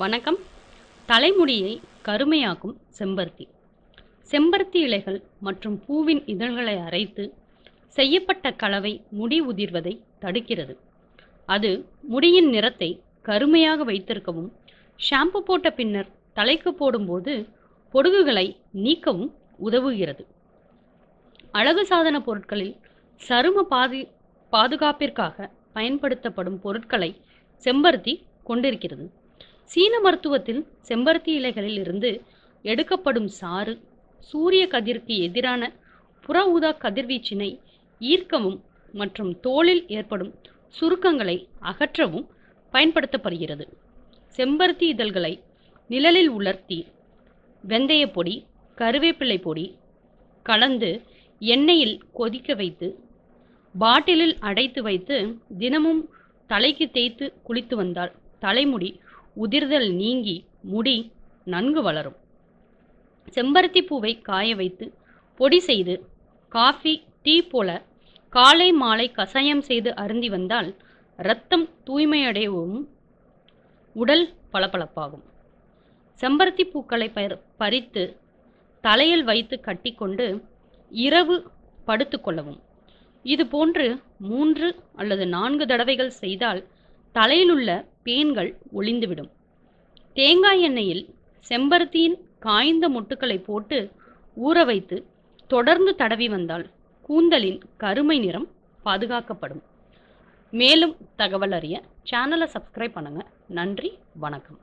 வணக்கம். தலைமுடியை கருமையாக்கும் செம்பருத்தி. செம்பருத்தி இலைகள் மற்றும் பூவின் இதழ்களை அரைத்து செய்யப்பட்ட கலவை முடி உதிர்வதை தடுக்கிறது. அது முடியின் நிறத்தை கருமையாக வைத்திருக்கவும் ஷாம்பு போட்ட பின்னர் தலைக்கு போடும்போது பொடுகுகளை நீக்கவும் உதவுகிறது. அழகு சாதன பொருட்களில் சரும பாதி பாதுகாப்பிற்காக பயன்படுத்தப்படும் பொருட்களை செம்பருத்தி கொண்டிருக்கிறது. சீன மருத்துவத்தில் செம்பருத்தி இலைகளில் இருந்து எடுக்கப்படும் சாறு சூரிய கதிருக்கு எதிரான புற ஊதா கதிர்வீச்சினை ஈர்க்கவும் மற்றும் தோலில் ஏற்படும் சுருக்கங்களை அகற்றவும் பயன்படுத்தப்படுகிறது. செம்பருத்தி இதழ்களை நிழலில் உலர்த்தி வெந்தய பொடி கருவேப்பிலை பொடி கலந்து எண்ணெயில் கொதிக்க வைத்து பாட்டிலில் அடைத்து வைத்து தினமும் தலைக்கு தேய்த்து குளித்து வந்தால் தலைமுடி உதிர்தல் நீங்கி முடி நன்கு வளரும். செம்பருத்தி பூவை காய வைத்து பொடி செய்து காஃபி டீ போல காலை மாலை கஷாயம் செய்து அருந்தி வந்தால் இரத்தம் தூய்மையடையவும் உடல் பளபளப்பாகும். செம்பருத்தி பூக்களை பறித்து தலையில் வைத்து கட்டிக்கொண்டு இரவு படுத்துக்கொள்ளவும் இது போன்று மூன்று அல்லது நான்கு தடவைகள் செய்தால் தலையிலுள்ள தேன்கள் ஒளிந்துவிடும். தேங்காய் எண்ணெயில் செம்பருத்தியின் காய்ந்த மொட்டுக்களை போட்டு ஊற வைத்து தொடர்ந்து தடவி வந்தால் கூந்தலின் கருமை நிறம் பாதுகாக்கப்படும். மேலும் தகவல் அறிய சேனலை சப்ஸ்கிரைப் பண்ணுங்கள் நன்றி வணக்கம்.